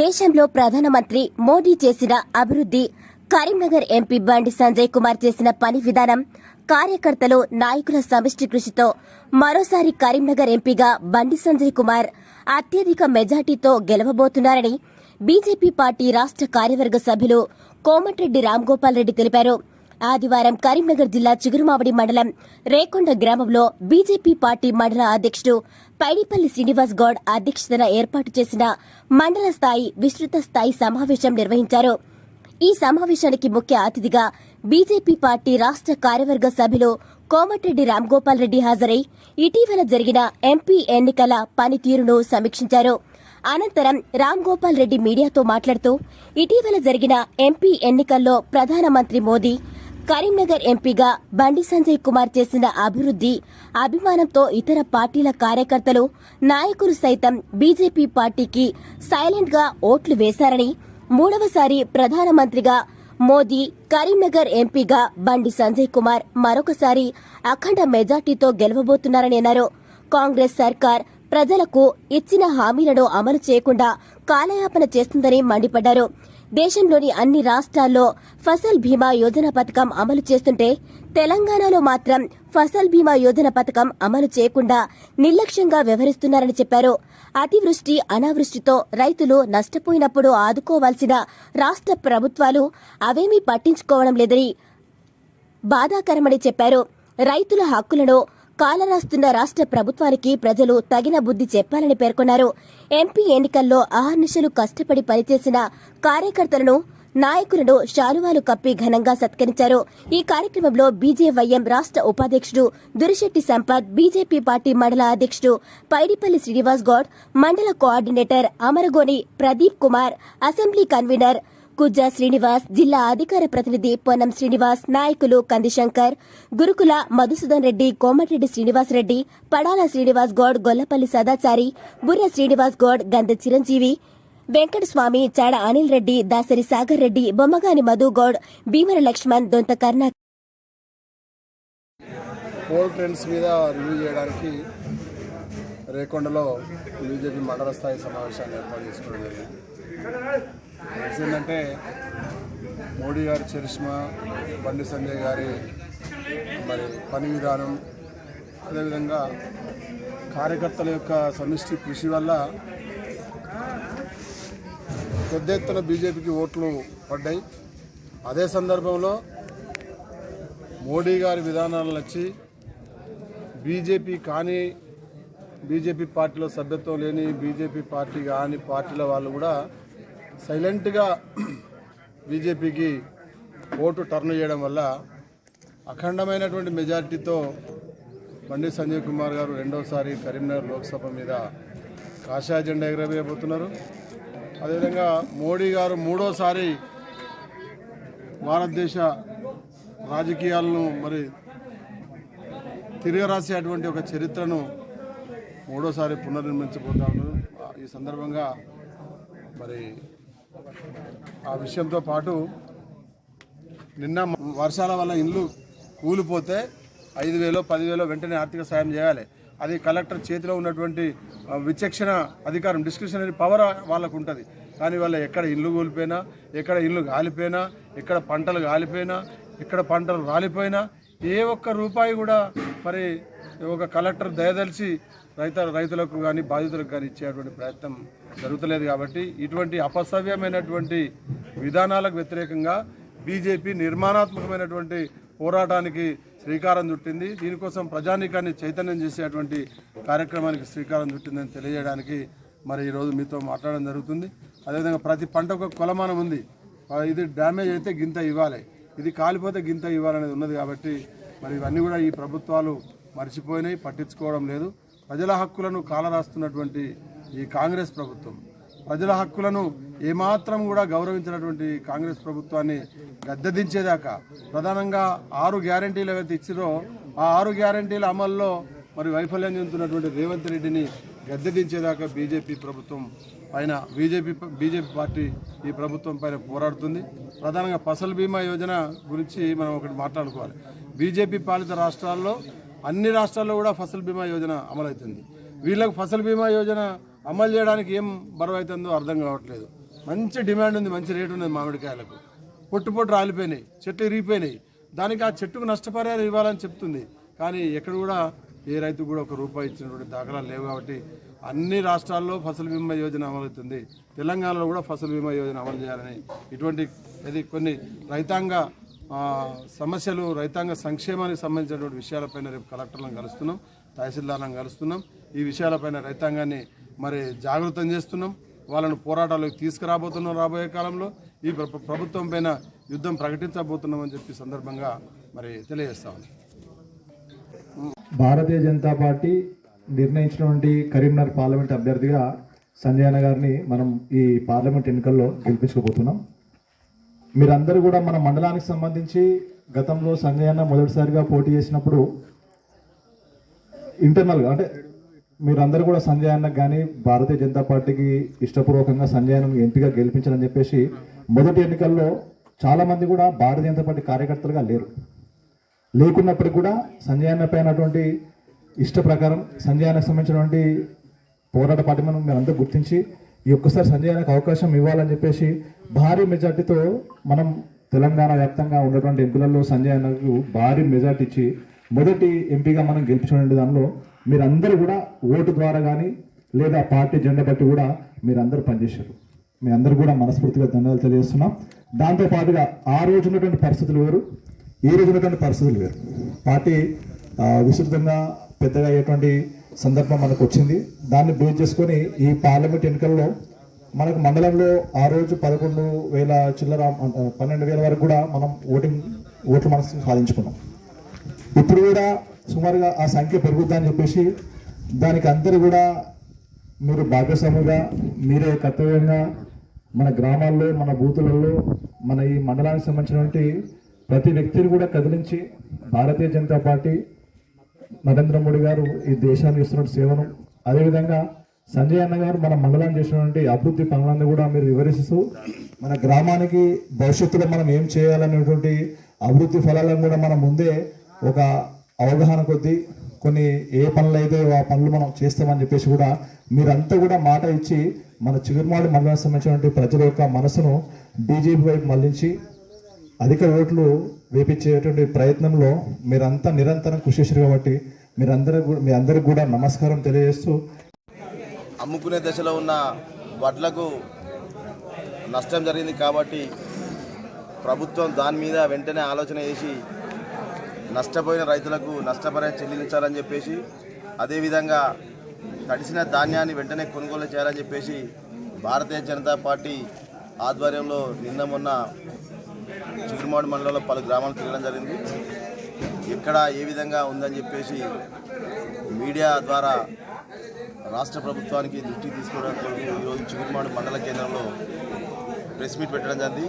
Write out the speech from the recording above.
దేశంలో ప్రధానమంత్రి మోడీ చేసిన అభివృద్ది కరీంనగర్ ఎంపీ బండి సంజయ్ కుమార్ చేసిన పని విధానం కార్యకర్తలు నాయకుల సమిష్టి కృషితో మరోసారి కరీంనగర్ ఎంపీగా బండి సంజయ్ కుమార్ అత్యధిక మెజార్టీతో గెలవబోతున్నారని బీజేపీ పార్టీ రాష్ట కార్యవర్గ సభ్యులు కోమటిరెడ్డి రామ్గోపాల్ రెడ్డి తెలిపారు. ఆదివారం కరీంనగర్ జిల్లా చిగురుమావడి మండలం రేకొండ గ్రామంలో బీజేపీ పార్టీ మండల అధ్యక్షుడు పైడిపల్లి శ్రీనివాస్ గౌడ్ అధ్యక్షతన ఏర్పాటు చేసిన మండల స్థాయి విస్తృత స్థాయి సమావేశం నిర్వహించారు. ఈ సమావేశానికి ముఖ్య అతిథిగా బీజేపీ పార్టీ రాష్ట్ర కార్యవర్గ సభ్యులు కోమటిరెడ్డి రామ్గోపాల్ రెడ్డి హాజరై ఇటీవల జరిగిన ఎంపీ ఎన్నికల పనితీరును సమీక్షించారు. అనంతరం రామ్ గోపాల్ రెడ్డి మీడియాతో మాట్లాడుతూ ఇటీవల జరిగిన ఎంపీ ఎన్నికల్లో ప్రధానమంత్రి మోదీ కరీంనగర్ ఎంపీగా బండి సంజయ్ కుమార్ చేసిన అభివృద్ది అభిమానంతో ఇతర పార్టీల కార్యకర్తలు నాయకులు సైతం బీజేపీ పార్టీకి సైలెంట్గా ఓట్లు వేశారని మూడవసారి ప్రధానమంత్రిగా మోదీ కరీంనగర్ ఎంపీగా బండి సంజయ్ కుమార్ మరొకసారి అఖండ మెజార్టీతో గెలవబోతున్నారని అన్నారు. కాంగ్రెస్ సర్కార్ ప్రజలకు ఇచ్చిన హామీలను అమలు చేయకుండా కాలయాపన చేస్తుందని మండిపడ్డారు. దేశంలోని అన్ని రాష్ట్రాల్లో ఫసల్ బీమా యోజన పథకం అమలు చేస్తుంటే తెలంగాణలో మాత్రం ఫసల్ బీమా యోజన పథకం అమలు చేయకుండా నిర్లక్ష్యంగా వ్యవహరిస్తున్నారని చెప్పారు. అతివృష్టి అనావృష్టితో రైతులు నష్టపోయినప్పుడు ఆదుకోవాల్సిన రాష్ట్ర ప్రభుత్వాలు అవేమీ పట్టించుకోవడం లేదని బాధాకరమని చెప్పారు. రైతుల హక్కులను కాలరాస్తున్న రాష్ట్ర ప్రభుత్వానికి ప్రజలు తగిన బుద్ధి చెప్పాలని పేర్కొన్నారు. ఎంపీ ఎన్నికల్లో ఆహర్నిశలు కష్టపడి పనిచేసిన కార్యకర్తలను నాయకులను శాలువాలు కప్పి ఘనంగా సత్కరించారు. ఈ కార్యక్రమంలో బీజేవైఎం రాష్ట్ర ఉపాధ్యక్షుడు దురిశెట్టి సంపత్ బీజేపీ పార్టీ మండల అధ్యక్షుడు పైడిపల్లి శ్రీనివాస్ గౌడ్ మండల coordinator Amaragoni Pradeep Kumar assembly convener Kujja Srinivas జిల్లా అధికార ప్రతినిధి పొన్నం శ్రీనివాస్ నాయకులు కందిశంకర్ గురుకుల మధుసూదన్ రెడ్డి కోమటిరెడ్డి శ్రీనివాస్ రెడ్డి పడాల శ్రీనివాస్ గౌడ్ గొల్లపల్లి సదాచారి బుర్ర శ్రీనివాస్ గౌడ్ గంధ చిరంజీవి వెంకటస్వామి చాడ అనిల్ రెడ్డి దాసరి సాగర్ రెడ్డి బొమ్మగాని మధు గౌడ్ భీమర లక్ష్మణ్ దొంత కర్ణ మీద రివ్యూ చేయడానికి రేకొండలో బీజేపీ మండల స్థాయి సమావేశాన్ని ఏర్పాటు చేసుకోవడం జరిగింది. ఏంటంటే మోడీ గారి చరిష్మా బండి సంజయ్ గారి మరి పని విధానం అదేవిధంగా కార్యకర్తల యొక్క సమిష్టి కృషి వల్ల పెద్ద ఎత్తున బీజేపీకి ఓట్లు పడ్డాయి. అదే సందర్భంలో మోడీ గారి విధానాలు నచ్చి బీజేపీ కానీ బీజేపీ పార్టీలో సభ్యత్వం లేని బీజేపీ పార్టీ కాని పార్టీల వాళ్ళు కూడా సైలెంట్గా బీజేపీకి ఓటు టర్న్ చేయడం వల్ల అఖండమైనటువంటి మెజారిటీతో బండి సంజయ్ కుమార్ గారు రెండోసారి కరీంనగర్ లోక్సభ మీద కాషాయ జెండా ఎగరవేయబోతున్నారు. అదేవిధంగా మోడీ గారు మూడోసారి భారతదేశ రాజకీయాలను మరి తిరగరాసేటువంటి ఒక చరిత్రను మూడోసారి పునర్నిర్మించబోతా ఈ సందర్భంగా మరి ఆ విషయంతో పాటు నిన్న వర్షాల వల్ల ఇండ్లు కూలిపోతే ఐదు వేలో పదివేలో వెంటనే ఆర్థిక సాయం చేయాలి. అది కలెక్టర్ చేతిలో ఉన్నటువంటి విచక్షణ అధికారం డిస్క్రిషనరీ పవర్ వాళ్ళకు ఉంటుంది కానీ వాళ్ళ ఎక్కడ ఇల్లు కూలిపోయినా ఎక్కడ ఇల్లు కాలిపోయినా ఎక్కడ పంటలు కాలిపోయినా ఎక్కడ పంటలు రాలిపోయినా ఏ ఒక్క రూపాయి కూడా మరి ఒక కలెక్టర్ దయదలిచి రైత రైతులకు కానీ బాధితులకు కానీ ఇచ్చేటువంటి ప్రయత్నం జరుగుతలేదు కాబట్టి ఇటువంటి అపసవ్యమైనటువంటి విధానాలకు వ్యతిరేకంగా బీజేపీ నిర్మాణాత్మకమైనటువంటి పోరాటానికి శ్రీకారం చుట్టింది. దీనికోసం ప్రజానీకాన్ని చైతన్యం చేసేటువంటి కార్యక్రమానికి శ్రీకారం చుట్టిందని తెలియజేయడానికి మరి ఈరోజు మీతో మాట్లాడడం జరుగుతుంది. అదేవిధంగా ప్రతి పంటకు కొలమానం ఉంది. ఇది డ్యామేజ్ అయితే గింత ఇవ్వాలి. ఇది కాలిపోతే గింత ఇవ్వాలనేది ఉన్నది కాబట్టి మరి ఇవన్నీ కూడా ఈ ప్రభుత్వాలు మర్చిపోయినాయి పట్టించుకోవడం లేదు. ప్రజల హక్కులను కాలరాస్తున్నటువంటి ఈ కాంగ్రెస్ ప్రభుత్వం. ప్రజల హక్కులను ఏమాత్రం కూడా గౌరవించినటువంటి కాంగ్రెస్ ప్రభుత్వాన్ని గద్దెదించేదాకా ప్రధానంగా ఆరు గ్యారంటీలు ఏవైతే ఇచ్చిరో ఆ ఆరు గ్యారంటీల అమల్లో మరి వైఫల్యం చెందుతున్నటువంటి రేవంత్ రెడ్డిని గద్దెదించేదాకా బీజేపీ ప్రభుత్వం పైన బీజేపీ బీజేపీ పార్టీ ఈ ప్రభుత్వం పైన పోరాడుతుంది. ప్రధానంగా ఫసల్ బీమా యోజన గురించి మనం ఒకటి మాట్లాడుకోవాలి. బీజేపీ పాలిత రాష్ట్రాల్లో అన్ని రాష్ట్రాల్లో కూడా ఫసల్ బీమా యోజన అమలవుతుంది. వీళ్ళకు ఫసల్ బీమా యోజన అమలు చేయడానికి ఏం బరువు అవుతుందో అర్థం కావట్లేదు. మంచి డిమాండ్ ఉంది మంచి రేటు ఉంది మామిడికాయలకు. పొట్టు పొట్టు రాలిపోయినాయి చెట్లు ఇరిగిపోయినాయి. దానికి ఆ చెట్టుకు నష్టపరిహారం ఇవ్వాలని చెప్తుంది. కానీ ఎక్కడ కూడా ఏ రైతు కూడా ఒక రూపాయి ఇచ్చినటువంటి దాఖలాలు లేవు కాబట్టి అన్ని రాష్ట్రాల్లో ఫసల్ బీమా యోజన అమలవుతుంది. తెలంగాణలో కూడా ఫసల్ బీమా యోజన అమలు చేయాలని ఇటువంటి ఇది కొన్ని రైతాంగ సమస్యలు రైతాంగ సంక్షేమానికి సంబంధించినటువంటి విషయాలపైన రేపు కలెక్టర్లను కలుస్తున్నాం తహసీల్దార్లను కలుస్తున్నాం. ఈ విషయాలపైన రైతాంగాన్ని మరి జాగృతం చేస్తున్నాం. వాళ్ళను పోరాటాలకు తీసుకురాబోతున్నాం రాబోయే కాలంలో. ఈ ప్రభుత్వం పైన యుద్ధం ప్రకటించబోతున్నామని చెప్పి సందర్భంగా మరి తెలియజేస్తాం భారతీయ జనతా పార్టీ నిర్ణయించినటువంటి కరీంనగర్ పార్లమెంట్ అభ్యర్థిగా సంజయ్ గారిని మనం ఈ పార్లమెంట్ ఎన్నికల్లో గెలిపించుకోబోతున్నాం. మీరందరూ కూడా మన మండలానికి సంబంధించి గతంలో సంజయ్ అన్న మొదటిసారిగా పోటీ చేసినప్పుడు ఇంటర్నల్గా అంటే మీరందరూ కూడా సంజయ్ అన్నకు కానీ భారతీయ జనతా పార్టీకి ఇష్టపూర్వకంగా సంజయ్ అన్నను ఎంపీగా గెలిపించాలని చెప్పేసి మొదటి ఎన్నికల్లో చాలామంది కూడా భారతీయ జనతా పార్టీ కార్యకర్తలుగా లేరు. లేకున్నప్పటికీ కూడా సంజయ్ అన్న పైన అటువంటి ఇష్ట ప్రకారం సంజయ్ అన్నకు సంబంధించినటువంటి పోరాట పార్టీ మనం మీరందరూ గుర్తించి ఈ ఒక్కసారి సంజయ్ అవకాశం ఇవ్వాలని చెప్పేసి భారీ మెజార్టీతో మనం తెలంగాణ వ్యాప్తంగా ఉన్నటువంటి ఎంపీలలో సంజయ్ అన్నకు భారీ మెజార్టీ ఇచ్చి మొదటి ఎంపీగా మనం గెలిపించిన దానిలో మీరందరూ కూడా ఓటు ద్వారా కానీ లేదా పార్టీ జెండా బట్టి కూడా మీరందరూ పనిచేశారు. మీ అందరూ కూడా మనస్ఫూర్తిగా ధన్యవాదాలు తెలియజేస్తున్నాం. దాంతో పాటుగా ఆ రోజు ఉన్నటువంటి పరిస్థితులు వేరు ఈ రోజు ఉన్నటువంటి పరిస్థితులు వేరు. పార్టీ విస్తృతంగా పెద్దగా అయ్యేటువంటి సందర్భం మనకు వచ్చింది. దాన్ని బేస్ చేసుకొని ఈ పార్లమెంట్ ఎన్నికల్లో మనకు మండలంలో ఆ రోజు పదకొండు వేల చిల్లర పన్నెండు వేల వరకు కూడా మనం ఓటింగ్ ఓట్లు మనసు సాధించుకున్నాం. ఇప్పుడు కూడా సుమారుగా ఆ సంఖ్య పెరుగుద్దని చెప్పేసి దానికి అందరూ కూడా మీరు భాగస్వాముగా మీరే కర్తవ్యంగా మన గ్రామాల్లో మన బూతులలో మన ఈ మండలానికి సంబంధించినటువంటి ప్రతి వ్యక్తిని కూడా కదిలించి భారతీయ జనతా పార్టీ నరేంద్ర మోడీ గారు ఈ దేశానికి ఇస్తున్న సేవను అదేవిధంగా సంజయ్ అన్న గారు మన మండలాన్ని చేసినటువంటి అభివృద్ధి పనులన్నీ కూడా మీరు వివరిస్తూ మన గ్రామానికి భవిష్యత్తులో మనం ఏం చేయాలనేటువంటి అభివృద్ధి ఫలాలను కూడా మనం ముందే ఒక అవగాహన కొద్దీ కొన్ని ఏ పనులు అయితే ఆ పనులు మనం చేస్తామని చెప్పేసి కూడా మీరంతా కూడా మాట ఇచ్చి మన చిగురుమాడి మండలానికి సంబంధించినటువంటి ప్రజల యొక్క మనసును బీజేపీ వైపు మళ్ళించి అధిక ఓట్లు వేపించేటువంటి ప్రయత్నంలో మీరంతా నిరంతరం కృషి చేశారు కాబట్టి మీరందరూ కూడా మీ అందరికి కూడా నమస్కారం తెలియజేస్తూ అమ్ముకునే దశలో ఉన్న వడ్లకు నష్టం జరిగింది కాబట్టి ప్రభుత్వం దాని మీద వెంటనే ఆలోచన చేసి నష్టపోయిన రైతులకు నష్టపరిహారం చెల్లించాలని చెప్పేసి అదేవిధంగా తడిసిన ధాన్యాన్ని వెంటనే కొనుగోలు చేయాలని చెప్పేసి భారతీయ జనతా పార్టీ ఆధ్వర్యంలో నిన్న మొన్న చిగురుమాడు మండలంలో పలు గ్రామాలు తిరగడం జరిగింది. ఎక్కడ ఏ విధంగా ఉందని చెప్పేసి మీడియా ద్వారా రాష్ట్ర ప్రభుత్వానికి దృష్టికి తీసుకోవడానికి ఈరోజు చిగురుమాడు మండల కేంద్రంలో ప్రెస్ మీట్ పెట్టడం జరిగింది.